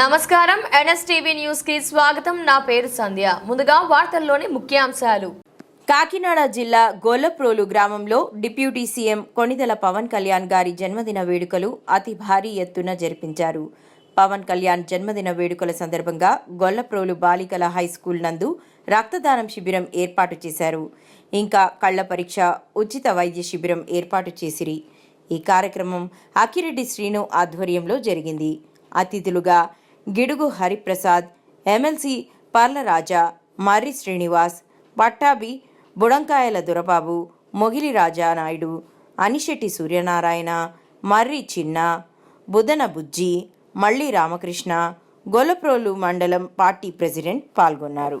నమస్కారం. ఎన్ఎస్టీవీ న్యూస్కి స్వాగతం. నా పేరు సంధ్య. ముందుగా వార్తల్లోని ముఖ్యాంశాలు. కాకినాడ జిల్లా గొల్లప్రోలు గ్రామంలో డిప్యూటీ సీఎం కొణిదెల పవన్ కళ్యాణ్ గారి జన్మదిన వేడుకలు అతి భారీ ఎత్తున జరిపించారు. పవన్ కళ్యాణ్ జన్మదిన వేడుకల సందర్భంగా గొల్లప్రోలు బాలికల హై స్కూల్ నందు రక్తదానం శిబిరం ఏర్పాటు చేశారు. ఇంకా కళ్ళ పరీక్ష ఉచిత వైద్య శిబిరం ఏర్పాటు చేసిరి. ఈ కార్యక్రమం అకిరెడ్డి శ్రీను ఆధ్వర్యంలో జరిగింది. అతిథులుగా గిడుగు హరిప్రసాద్ ఎమ్మెల్సీ పర్లరాజా మర్రి శ్రీనివాస్ పట్టాభి బుడంకాయల దొరబాబు మొగిలి రాజా నాయుడు అనిశెట్టి సూర్యనారాయణ మర్రి చిన్న బుదన బుజ్జి మళ్ళీ రామకృష్ణ గొలప్రోలు మండలం పార్టీ ప్రెసిడెంట్ పాల్గొన్నారు.